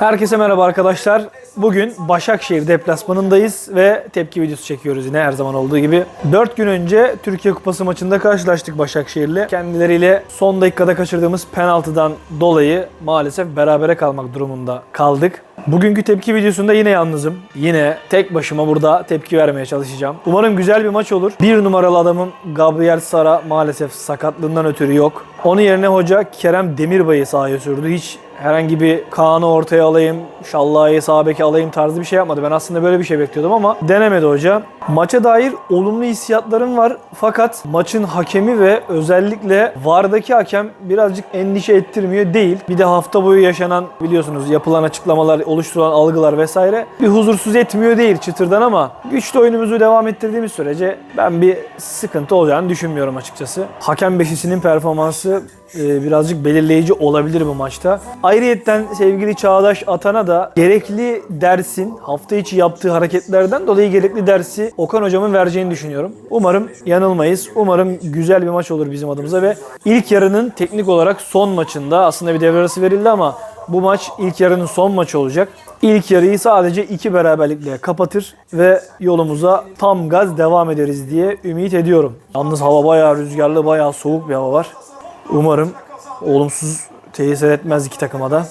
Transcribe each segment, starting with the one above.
Herkese merhaba arkadaşlar. Bugün Başakşehir deplasmanındayız ve tepki videosu çekiyoruz yine her zaman olduğu gibi. 4 gün önce Türkiye Kupası maçında karşılaştık Başakşehir'le. Kendileriyle son dakikada kaçırdığımız penaltıdan dolayı maalesef berabere kalmak durumunda kaldık. Bugünkü tepki videosunda yine yalnızım. Yine tek başıma burada tepki vermeye çalışacağım. Umarım güzel bir maç olur. Bir numaralı adamım Gabriel Sara maalesef sakatlığından ötürü yok. Onun yerine hoca Kerem Demirbay'ı sahaya sürdü. Hiç herhangi bir Kaan'ı ortaya alayım, Şallah'ı sağ beke alayım tarzı bir şey yapmadı. Ben aslında böyle bir şey bekliyordum ama denemedi hoca. Maça dair olumlu hissiyatlarım var. Fakat maçın hakemi ve özellikle VAR'daki hakem birazcık endişe ettirmiyor değil. Bir de hafta boyu yaşanan biliyorsunuz yapılan açıklamalar, oluşturulan algılar vesaire bir huzursuz etmiyor değil çıtırdan ama güçlü oyunumuzu devam ettirdiğimiz sürece ben bir sıkıntı olacağını düşünmüyorum açıkçası. Hakem beşisinin performansı e, birazcık belirleyici olabilir bu maçta. Ayrıyetten sevgili Çağdaş Atan'a da gerekli dersin hafta içi yaptığı hareketlerden dolayı gerekli dersi Okan hocamın vereceğini düşünüyorum. Umarım yanılmayız. Umarım güzel bir maç olur bizim adımıza ve ilk yarının teknik olarak son maçında aslında bir devre arası verildi ama bu maç ilk yarının son maçı olacak. İlk yarıyı sadece iki beraberlikle kapatır ve yolumuza tam gaz devam ederiz diye ümit ediyorum. Yalnız hava bayağı rüzgarlı, bayağı soğuk bir hava var. Umarım olumsuz tesir etmez iki takıma da.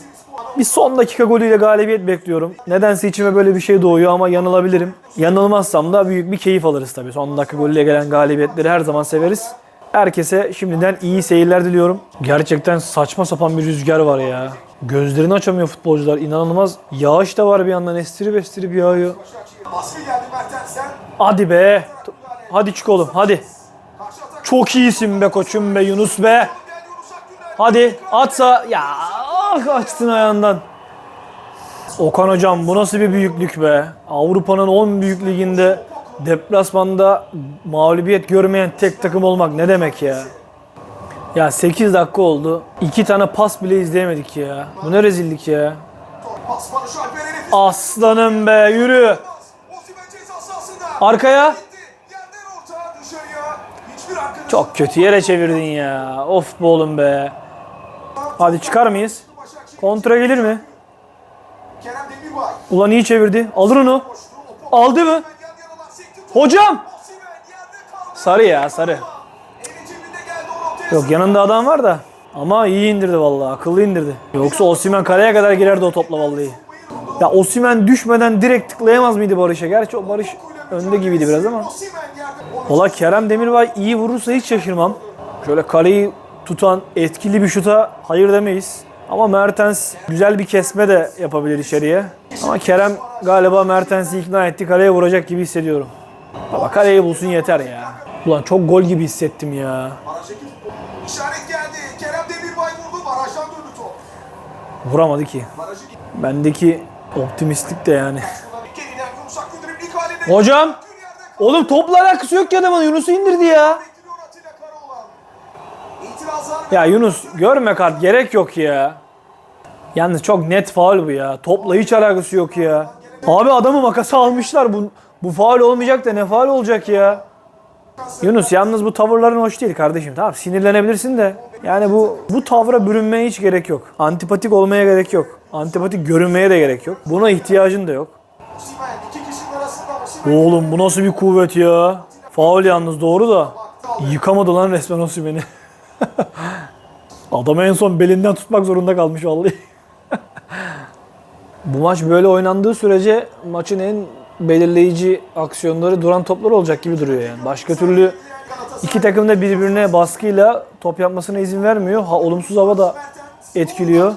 Bir son dakika golüyle galibiyet bekliyorum. Nedense içime böyle bir şey doğuyor ama yanılabilirim. Yanılmazsam da büyük bir keyif alırız tabii. Son dakika golüyle gelen galibiyetleri her zaman severiz. Herkese şimdiden iyi seyirler diliyorum. Gerçekten saçma sapan bir rüzgar var ya. Gözlerini açamıyor futbolcular. İnanılmaz. Yağış da var bir yandan. Estirip estirip yağıyor. Baskı geldi Mertens'ten. Hadi be. Hadi çık oğlum hadi. Çok iyisin be koçum be Yunus be. Hadi atsa ya ah açtın ayağından. Okan hocam bu nasıl bir büyüklük be? Avrupa'nın 10 büyük liginde deplasmanda mağlubiyet görmeyen tek takım olmak ne demek ya? Ya 8 dakika oldu. 2 tane pas bile izleyemedik ya. Bu ne rezillik ya? Aslanım be yürü. Arkaya. Çok kötü yere çevirdin ya. Of be oğlum be. Hadi çıkar mıyız? Kontra gelir mi? Ulan iyi çevirdi. Alır onu. Aldı mı? Hocam! Sarı ya sarı. Yok yanında adam var da. Ama iyi indirdi vallahi. Akıllı indirdi. Yoksa Osimhen kaleye kadar girerdi o topla vallahi. Ya Osimhen düşmeden direkt tıklayamaz mıydı Barış'a? Gerçi o Barış önde gibiydi biraz ama. Valla Kerem Demirbay iyi vurursa hiç şaşırmam. Şöyle kaleyi tutan etkili bir şuta hayır demeyiz. Ama Mertens güzel bir kesme de yapabilir içeriye. Ama Kerem galiba Mertens'i ikna etti. Kaleye vuracak gibi hissediyorum. Baba kaleyi bulsun yeter ya. Ulan çok gol gibi hissettim ya. İşaret geldi. Kerem Demirbay vurdu. Barajdan döndü top. Vuramadı ki. Bendeki optimistlik de yani. Hocam! Oğlum topla alakası yok ki adamın. Yunus'u indirdi ya. Ya Yunus görme kart gerek yok ya. Yalnız çok net faul bu ya. Topla hiç alakası yok ya. Abi adamı makası almışlar. Bu, bu faul olmayacak da ne faul olacak ya. Yunus yalnız bu tavırların hoş değil kardeşim. Tamam sinirlenebilirsin de. Yani bu bu tavra bürünmeye hiç gerek yok. Antipatik olmaya gerek yok. Antipatik görünmeye de gerek yok. Buna ihtiyacın da yok. Oğlum bu nasıl bir kuvvet ya. Faul yalnız doğru da. Yıkamadı lan resmen Osimhen'i. Adam en son belinden tutmak zorunda kalmış vallahi. Bu maç böyle oynandığı sürece maçın en belirleyici aksiyonları duran toplar olacak gibi duruyor yani. Başka türlü iki takım da birbirine baskıyla top yapmasına izin vermiyor. Ha, olumsuz hava da etkiliyor.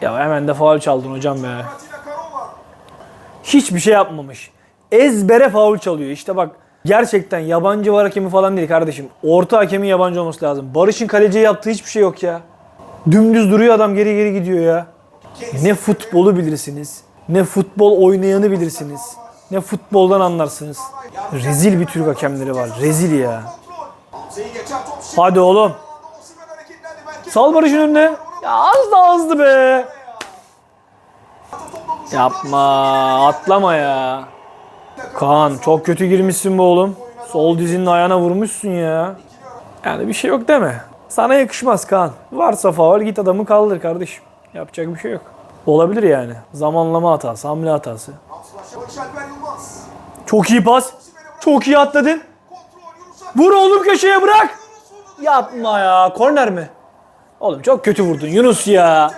Ya hemen de faul çaldın hocam be. Hiçbir şey yapmamış. Ezbere faul çalıyor. İşte bak gerçekten yabancı var hakemi falan değil kardeşim. Orta hakemin yabancı olması lazım. Barış'ın kaleciye yaptığı hiçbir şey yok ya. Dümdüz duruyor adam geri geri gidiyor ya. Ne futbolu bilirsiniz. Ne futbol oynayanı bilirsiniz. Ne futboldan anlarsınız. Rezil bir Türk hakemleri var. Rezil ya. Hadi oğlum. Sal Barış'ın önüne. Ya az da azdı be. Yapma. Atlama ya. Kaan çok kötü girmişsin be oğlum. Sol dizinin ayağına vurmuşsun ya. Yani bir şey yok deme. Sana yakışmaz Kaan. Varsa faul git adamı kaldır kardeşim. Yapacak bir şey yok. Olabilir yani. Zamanlama hatası, hamle hatası. Çok iyi pas. Çok iyi atladın. Vur oğlum köşeye bırak. Yapma ya. Korner mi? Oğlum çok kötü vurdun Yunus ya.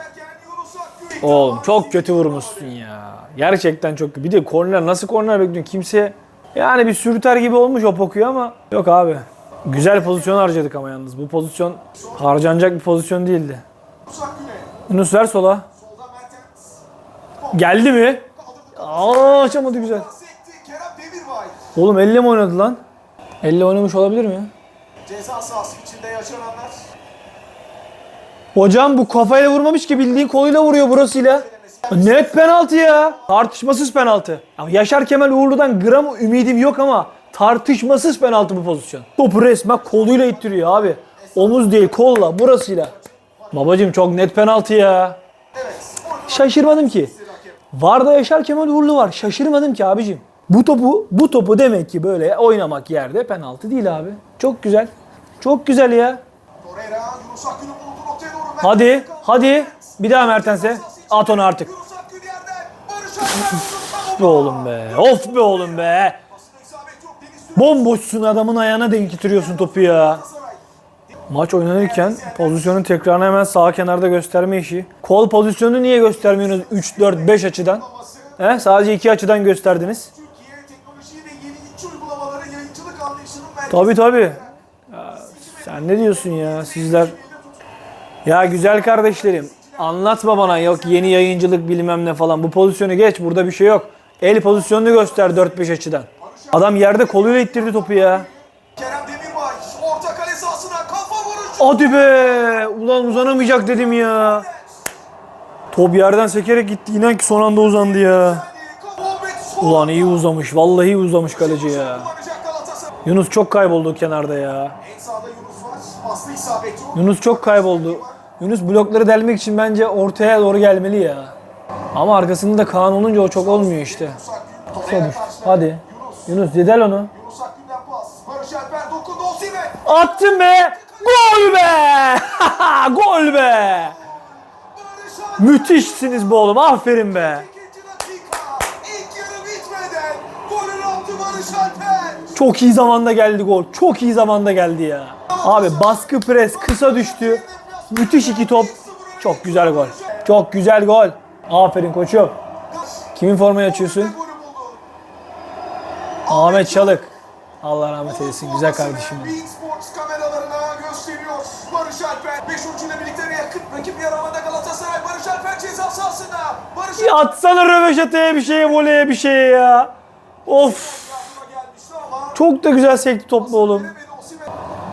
Oğlum çok kötü vurmuşsun ya. Gerçekten çok kötü. Bir de korner nasıl korner bekliyorsun? Kimse yani bir sürüter gibi olmuş o pokuyu ama yok abi. Güzel pozisyon harcadık ama yalnız. Bu pozisyon harcanacak bir pozisyon değildi. Yunus ver sola. Geldi mi? Aa açamadı güzel. Oğlum elle mi oynadı lan? Elle oynamış olabilir mi? Ceza sahası içinde yaşananlar. Hocam bu kafayla vurmamış ki bildiğin koluyla vuruyor burasıyla. Net penaltı ya. Tartışmasız penaltı. Ya Yaşar Kemal Uğurlu'dan gram ümidim yok ama tartışmasız penaltı bu pozisyon. Topu resmen koluyla ittiriyor abi. Omuz değil kolla burasıyla. Babacım çok net penaltı ya. Şaşırmadım ki. Varda Yaşar Kemal Uğurlu var. Şaşırmadım ki abicim. Bu topu bu topu demek ki böyle oynamak yerde penaltı değil abi. Çok güzel. Çok güzel ya. Torreira Yunus doğru. Hadi, hadi. Bir daha Mertens'e. At onu artık. Vurdu. Be oğlum be. Of be oğlum be. Bomboşsun adamın ayağına denk getiriyorsun topu ya. Maç oynanırken pozisyonun tekrarını hemen sağ kenarda gösterme işi. Kol pozisyonunu niye göstermiyorsunuz 3, 4, 5 açıdan? He? Sadece 2 açıdan gösterdiniz. Tabi tabi. Sen ne diyorsun ya sizler? Ya güzel kardeşlerim anlatma bana yok yeni yayıncılık bilmem ne falan. Bu pozisyonu geç burada bir şey yok. El pozisyonunu göster 4-5 açıdan. Adam yerde koluyla ittirdi topu ya. Kerem Demirbay orta kale sahasına kafa vuruşu. Hadi be! Ulan uzanamayacak dedim ya. Top yerden sekerek gitti. İnan ki son anda uzandı ya. Ulan iyi uzamış. Vallahi uzamış kaleci ya. Yunus çok kayboldu kenarda ya. En sağda Yunus var. Aslı isabet yok. Yunus çok kayboldu. Yunus blokları delmek için bence ortaya doğru gelmeli ya. Ama arkasında da Kaan olunca o çok olmuyor işte. Karşıladı. Hadi. Yunus. Dedel onu. Attın be! Gol be! Gol be! Müthişsiniz be oğlum. Aferin be. Çok iyi zamanda geldi gol. Çok iyi zamanda geldi ya. Abi baskı pres kısa düştü. Müthiş iki top. Çok güzel gol. Çok güzel gol. Aferin koçum. Kimin formayı açıyorsun? Ahmet Çalık. Allah rahmet eylesin. Güzel kardeşim. Bein Sports kameralarına gösteriyor. Barış Alper 5 oyuncuyla birlikte yakın rakip yaramada Galatasaray Barış Alper ceza sahasında. Barış Ya atsana röveşataya bir şeye, voleye bir şeye ya. Of. Çok da güzel sekti toplu oğlum.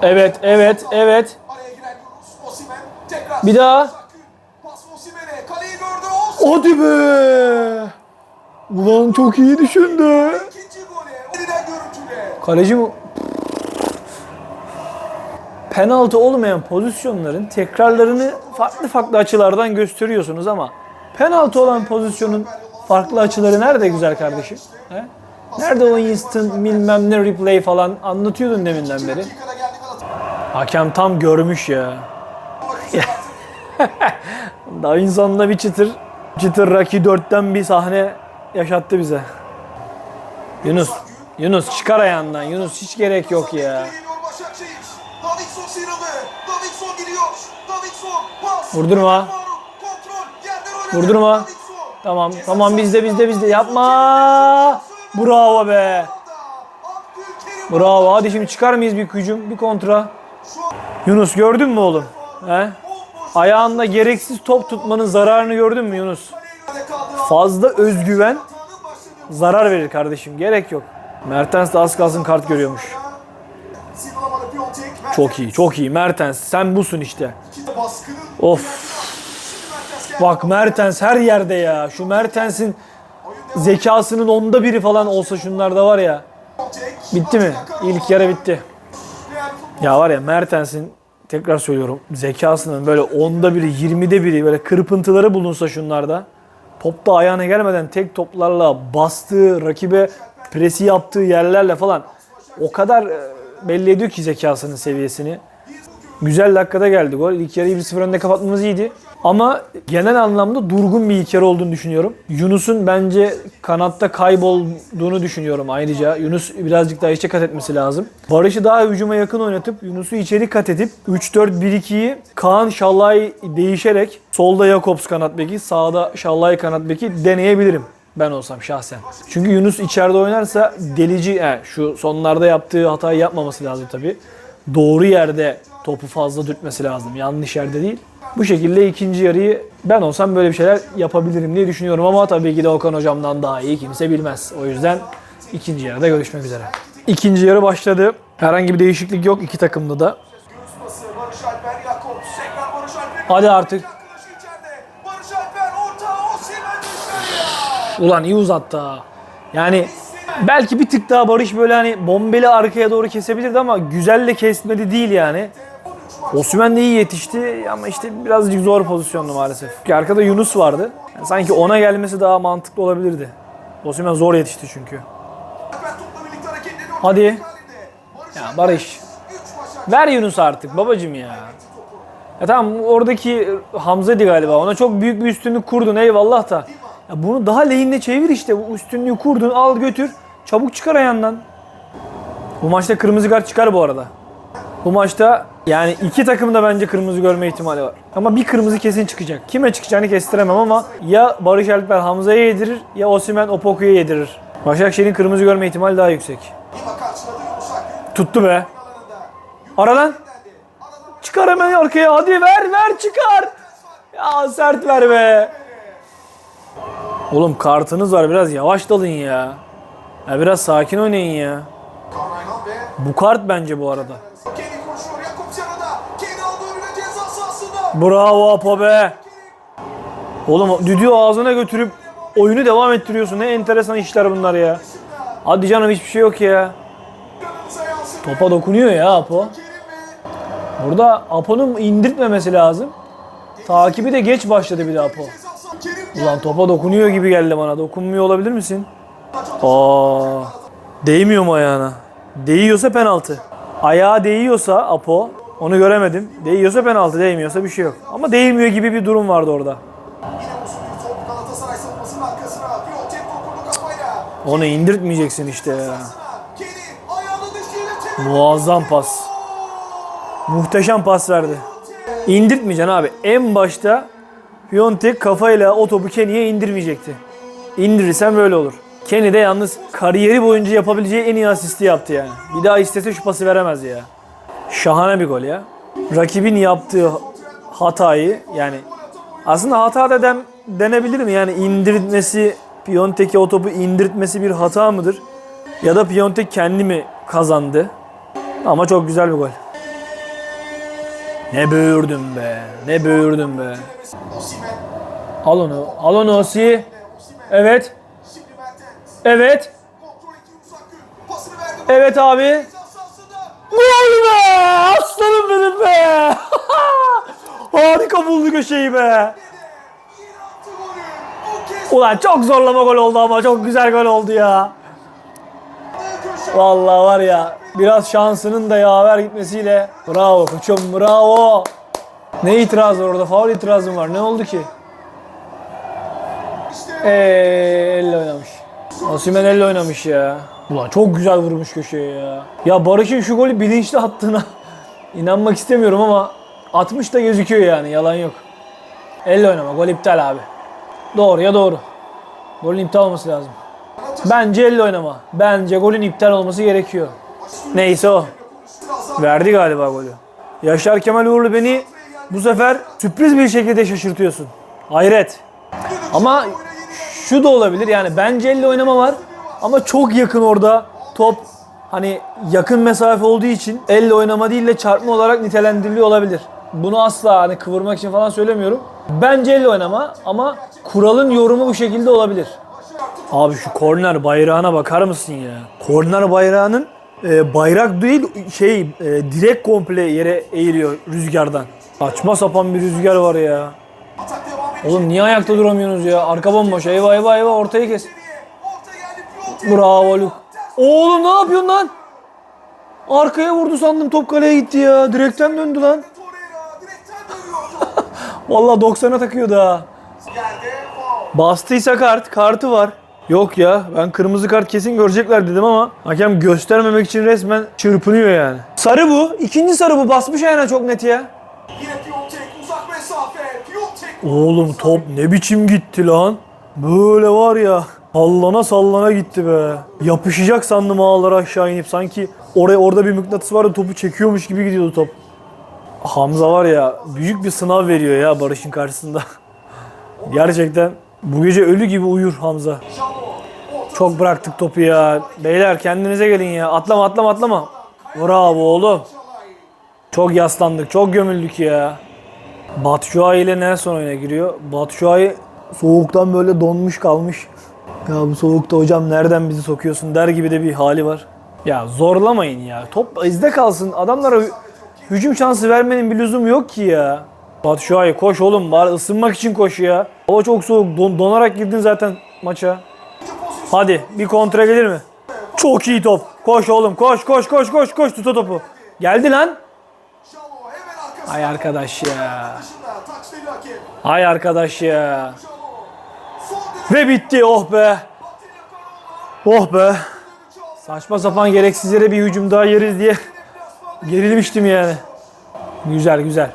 Evet, evet, evet. Araya giren Yunus Osimhen tekrar. Bir daha. Hadi be. Ulan çok iyi düşündü. Kaleci mi? Penaltı olmayan pozisyonların tekrarlarını farklı farklı açılardan gösteriyorsunuz ama penaltı olan pozisyonun farklı açıları nerede güzel kardeşim? He? Nerede o instant bilmem ne replay falan anlatıyordun deminden beri. Hakem tam görmüş ya. Daha insanla bir çıtır, çıtır Rocky 4'ten bir sahne yaşattı bize. Yunus, Yunus çıkar ayağından. Yunus hiç gerek yok ya. Vurdurma. Vurdurma. Tamam, tamam bizde bizde bizde yapma. Bravo be. Bravo. Hadi şimdi çıkar mıyız bir hücum, bir kontra? Yunus gördün mü oğlum? He? Ayağında gereksiz top tutmanın zararını gördün mü Yunus? Fazla özgüven zarar verir kardeşim. Gerek yok. Mertens de az kalsın kart görüyormuş. Çok iyi, çok iyi. Mertens sen busun işte. Of. Bak Mertens her yerde ya. Şu Mertens'in zekasının onda biri falan olsa şunlarda var ya. Bitti mi? İlk yarı bitti. Ya var ya Mertens'in tekrar söylüyorum zekasının böyle onda biri, yirmide biri böyle kırpıntıları bulunsa şunlarda. Topta ayağına gelmeden tek toplarla bastığı, rakibe presi yaptığı yerlerle falan o kadar e, belli ediyor ki zekasının seviyesini. Güzel dakikada geldi gol. İlk yarıyı 1-0 önde kapatmamız iyiydi. Ama genel anlamda durgun bir İlker olduğunu düşünüyorum. Yunus'un bence kanatta kaybolduğunu düşünüyorum ayrıca. Yunus birazcık daha içe kat etmesi lazım. Barış'ı daha hücuma yakın oynatıp Yunus'u içeri kat edip 3-4-1-2'yi Kaan Şallay değişerek solda Jakobs kanat beki, sağda Şallay kanat beki deneyebilirim ben olsam şahsen. Çünkü Yunus içeride oynarsa delici, he, şu sonlarda yaptığı hatayı yapmaması lazım tabii. Doğru yerde topu fazla dürtmesi lazım. Yanlış yerde değil. Bu şekilde ikinci yarıyı ben olsam böyle bir şeyler yapabilirim diye düşünüyorum ama tabii ki de Okan hocamdan daha iyi kimse bilmez. O yüzden ikinci yarıda görüşmek üzere. İkinci yarı başladı. Herhangi bir değişiklik yok iki takımda da. Hadi artık. Ulan iyi uzattı. Yani belki bir tık daha Barış böyle hani bombeli arkaya doğru kesebilirdi ama güzel de kesmedi değil yani. 13 maç. Osman de iyi yetişti ama işte birazcık zor pozisyondu maalesef. Çünkü arkada Yunus vardı. Yani sanki ona gelmesi daha mantıklı olabilirdi. Osman zor yetişti çünkü. Hadi. Ya. Barış. Ver Yunus artık babacım ya. Ya tamam oradaki Hamza'ydı galiba. Ona çok büyük bir üstünlük kurdun eyvallah da. Ya bunu daha lehine çevir işte. Bu üstünlüğü kurdun al götür. Çabuk çıkar ayağından. Bu maçta kırmızı kart çıkar bu arada. Bu maçta yani iki takım da bence kırmızı görme ihtimali var. Ama bir kırmızı kesin çıkacak. Kime çıkacağını kestiremem ama ya Barış Alper Hamza'ya yedirir ya Osimhen Opoku'ya yedirir. Başakşehir'in kırmızı görme ihtimali daha yüksek. Tuttu be. Aradan Çıkar hemen arkaya. Hadi ver ver çıkar. Ya sert ver be. Oğlum kartınız var biraz yavaş dalın ya. Ya biraz sakin oynayın ya. Bu kart bence bu arada. Bravo Apo be. Oğlum düdüğü ağzına götürüp oyunu devam ettiriyorsun. Ne enteresan işler bunlar ya. Hadi canım hiçbir şey yok ya. Topa dokunuyor ya Apo. Burada Apo'nun indirtmemesi lazım. Takibi de geç başladı bir de Apo. Ulan topa dokunuyor gibi geldi bana. Dokunmuyor olabilir misin? Aa, değmiyor mu ayağına? Değiyorsa penaltı. Ayağa değiyorsa Apo, onu göremedim. Değiyorsa penaltı, değmiyorsa bir şey yok. Ama değmiyor gibi bir durum vardı orada. Onu indirtmeyeceksin işte ya. Muazzam pas. Muhteşem pas verdi. İndirtmeyeceksin abi. En başta Piontek kafayla o topu Kenny'ye indirmeyecekti. İndirirsen böyle olur. Kenny de yalnız kariyeri boyunca yapabileceği en iyi asisti yaptı yani. Bir daha istese şu pası veremez ya. Şahane bir gol ya. Rakibin yaptığı hatayı yani aslında hata da dem, denebilir mi? Yani indirtmesi, Piontek'e o topu indirtmesi bir hata mıdır? Ya da Piontek kendi mi kazandı? Ama çok güzel bir gol. Ne böğürdüm be. Ne böğürdüm be. Al onu. Al onu Osi. Evet. Evet. Evet abi. Gol be! Aslanım benim be! Harika buldu köşeyi be. Ulan çok zorlama gol oldu ama çok güzel gol oldu ya. Vallahi var ya biraz şansının da yaver gitmesiyle bravo koçum bravo. Ne itiraz var orada? Faul itirazım var. Ne oldu ki? Eee elle oynamış. Osimhen elle oynamış ya. Ulan çok güzel vurmuş köşeye ya. Ya Barış'ın şu golü bilinçli attığına inanmak istemiyorum ama atmış da gözüküyor yani yalan yok. Elle oynama gol iptal abi. Doğru ya doğru. Golün iptal olması lazım. Bence elle oynama. Bence golün iptal olması gerekiyor. Neyse o. Verdi galiba golü. Yaşar Kemal Uğurlu beni bu sefer sürpriz bir şekilde şaşırtıyorsun. Hayret. Ama şu da olabilir yani bence elle oynama var ama çok yakın orada top hani yakın mesafe olduğu için elle oynama değil de çarpma olarak nitelendiriliyor olabilir. Bunu asla hani kıvırmak için falan söylemiyorum. Bence elle oynama ama kuralın yorumu bu şekilde olabilir. Abi şu korner bayrağına bakar mısın ya? Korner bayrağının e, bayrak değil şey e, direkt komple yere eğiliyor rüzgardan. Saçma sapan bir rüzgar var ya. Oğlum niye ayakta duramıyorsunuz ya? Arka bomboş. Eyvah eyvah eyvah ortayı kes. Bravo Luke. Oğlum ne yapıyorsun lan? Arkaya vurdu sandım top kaleye gitti ya. Direkten döndü lan. Vallahi 90'a takıyordu ha. Bastıysa kart, kartı var. Yok ya ben kırmızı kart kesin görecekler dedim ama hakem göstermemek için resmen çırpınıyor yani. Sarı bu. ikinci sarı bu. Basmış ayağına çok net ya. Yine Piontek uzak mesafe. Piontek. Oğlum top ne biçim gitti lan. Böyle var ya sallana sallana gitti be. Yapışacak sandım ağlara aşağı inip. Sanki oraya orada bir mıknatıs vardı topu çekiyormuş gibi gidiyordu top. Hamza var ya büyük bir sınav veriyor ya Barış'ın karşısında. Gerçekten bu gece ölü gibi uyur Hamza. Çok bıraktık topu ya. Beyler kendinize gelin ya. Atlama atlama atlama. Bravo oğlum. Çok yaslandık. Çok gömüldük ya. Batshuayi ile Nelson oyuna giriyor. Batshuayi soğuktan böyle donmuş kalmış. Ya bu soğukta hocam nereden bizi sokuyorsun der gibi de bir hali var. Ya zorlamayın ya. Top izde kalsın. Adamlara hü- hücum şansı vermenin bir lüzumu yok ki ya. Batshuayi koş oğlum bari ısınmak için koş ya. Hava çok soğuk. Don- donarak girdin zaten maça. Hadi bir kontra gelir mi? Çok iyi top. Koş oğlum koş koş koş koş koş tut o topu. Geldi lan. Ay arkadaş ya. Ay arkadaş ya. Ve bitti oh be. Oh be. Saçma sapan gereksiz yere bir hücum daha yeriz diye gerilmiştim yani. Güzel güzel.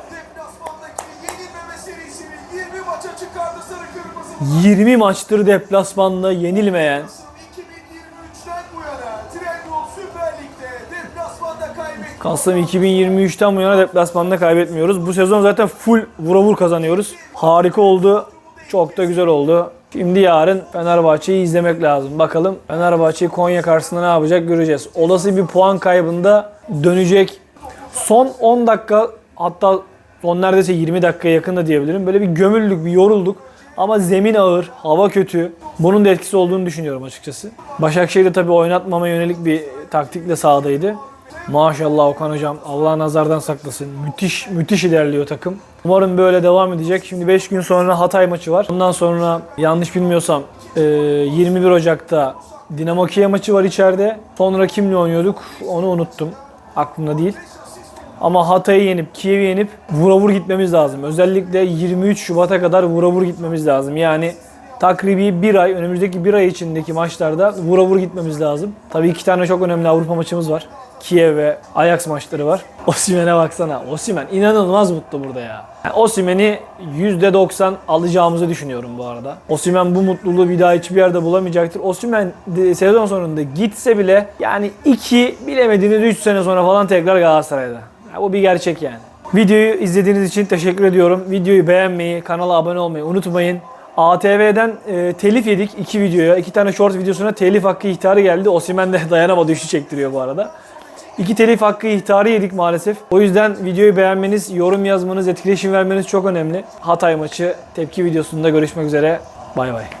20 maçtır deplasmanda yenilmeyen 2023'ten bu yana Trendyol Süper Lig'de deplasmanda kaybetti. Kasım 2023'ten bu yana deplasmanda kaybetmiyoruz. Bu sezon zaten full vura vur kazanıyoruz. Harika oldu. Çok da güzel oldu. Şimdi yarın Fenerbahçe'yi izlemek lazım. Bakalım Fenerbahçe Konya karşısında ne yapacak göreceğiz. Olası bir puan kaybında dönecek. Son 10 dakika hatta son neredeyse 20 dakikaya yakın da diyebilirim. Böyle bir gömüldük, bir yorulduk. Ama zemin ağır, hava kötü. Bunun da etkisi olduğunu düşünüyorum açıkçası. Başakşehir de tabii oynatmama yönelik bir taktikle sahadaydı. Maşallah Okan hocam Allah nazardan saklasın. Müthiş müthiş ilerliyor takım. Umarım böyle devam edecek. Şimdi 5 gün sonra Hatay maçı var. Ondan sonra yanlış bilmiyorsam e, 21 Ocak'ta Dinamo Kiev maçı var içeride. Sonra kimle oynuyorduk onu unuttum. Aklımda değil. Ama Hatay'ı yenip, Kiev'i yenip vura vur gitmemiz lazım. Özellikle 23 Şubat'a kadar vura vur gitmemiz lazım. Yani takribi bir ay, önümüzdeki bir ay içindeki maçlarda vura vur gitmemiz lazım. Tabii iki tane çok önemli Avrupa maçımız var. Kiev ve Ajax maçları var. Osimhen'e baksana. Osimhen inanılmaz mutlu burada ya. Yani Osimhen'i %90 alacağımızı düşünüyorum bu arada. Osimhen bu mutluluğu bir daha hiçbir yerde bulamayacaktır. Osimhen de- sezon sonunda gitse bile yani 2 bilemediğiniz 3 sene sonra falan tekrar Galatasaray'da. Ya bu bir gerçek yani. Videoyu izlediğiniz için teşekkür ediyorum. Videoyu beğenmeyi, kanala abone olmayı unutmayın. ATV'den e, telif yedik iki videoya. iki tane short videosuna telif hakkı ihtarı geldi. Osimhen de dayanamadı üçü çektiriyor bu arada. İki telif hakkı ihtarı yedik maalesef. O yüzden videoyu beğenmeniz, yorum yazmanız, etkileşim vermeniz çok önemli. Hatay maçı tepki videosunda görüşmek üzere. Bay bay.